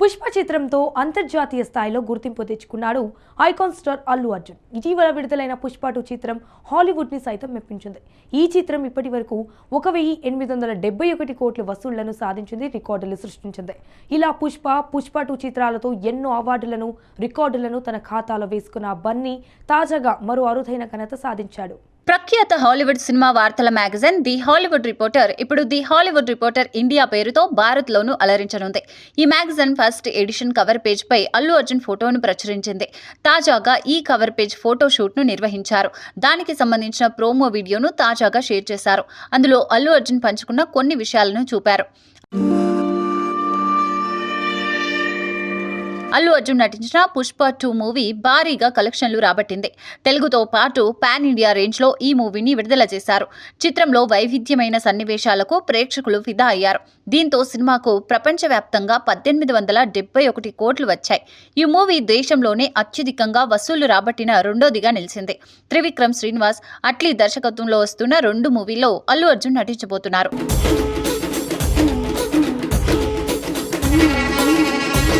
పుష్ప చిత్రంతో అంతర్జాతీయ స్థాయిలో గుర్తింపు తెచ్చుకున్నాడు ఐకాన్ స్టార్ అల్లు అర్జున్. ఇటీవల విడుదలైన పుష్ప టూ చిత్రం హాలీవుడ్ని సైతం మెప్పించింది. ఈ చిత్రం ఇప్పటి వరకు ఒక వెయ్యి ఎనిమిది వందల డెబ్బై ఒకటి కోట్ల వసూళ్ళను సాధించింది రికార్డులు సృష్టించింది. ఇలా పుష్ప పుష్ప టూ చిత్రాలతో ఎన్నో అవార్డులను రికార్డులను తన ఖాతాలో వేసుకున్న బన్నీ తాజాగా మరో అరుదైన ఘనత సాధించాడు. ప్రఖ్యాత హాలీవుడ్ సినిమా వార్తల మ్యాగజైన్ ది హాలీవుడ్ రిపోర్టర్. ఇప్పుడు ది హాలీవుడ్ రిపోర్టర్ ఇండియా పేరుతో భారత్లోనూ అలరించనుంది. ఈ magazine first edition cover page పై అల్లు అర్జున్ ఫోటోను ప్రచురించింది. తాజాగా ఈ కవర్ పేజ్ ఫోటో షూట్ను నిర్వహించారు. దానికి సంబంధించిన ప్రోమో వీడియోను తాజాగా షేర్ చేశారు. అందులో అల్లు అర్జున్ పంచుకున్న కొన్ని విషయాలను చూపారు. అల్లు అర్జున్ నటించిన పుష్ప టూ మూవీ భారీగా కలెక్షన్లు రాబట్టింది. తెలుగుతో పాటు పాన్ ఇండియా రేంజ్లో ఈ మూవీని విడుదల చేశారు. చిత్రంలో వైవిధ్యమైన సన్నివేశాలకు ప్రేక్షకులు ఫిదా అయ్యారు. దీంతో సినిమాకు ప్రపంచవ్యాప్తంగా పద్దెనిమిది వందల డెబ్బై ఒకటి కోట్లు వచ్చాయి. ఈ మూవీ దేశంలోనే అత్యధికంగా వసూళ్ళు రాబట్టిన రెండోదిగా నిలిచింది. త్రివిక్రమ్ శ్రీనివాస్ అట్లీ దర్శకత్వంలో వస్తున్న రెండు మూవీల్లో అల్లు అర్జున్ నటించబోతున్నారు.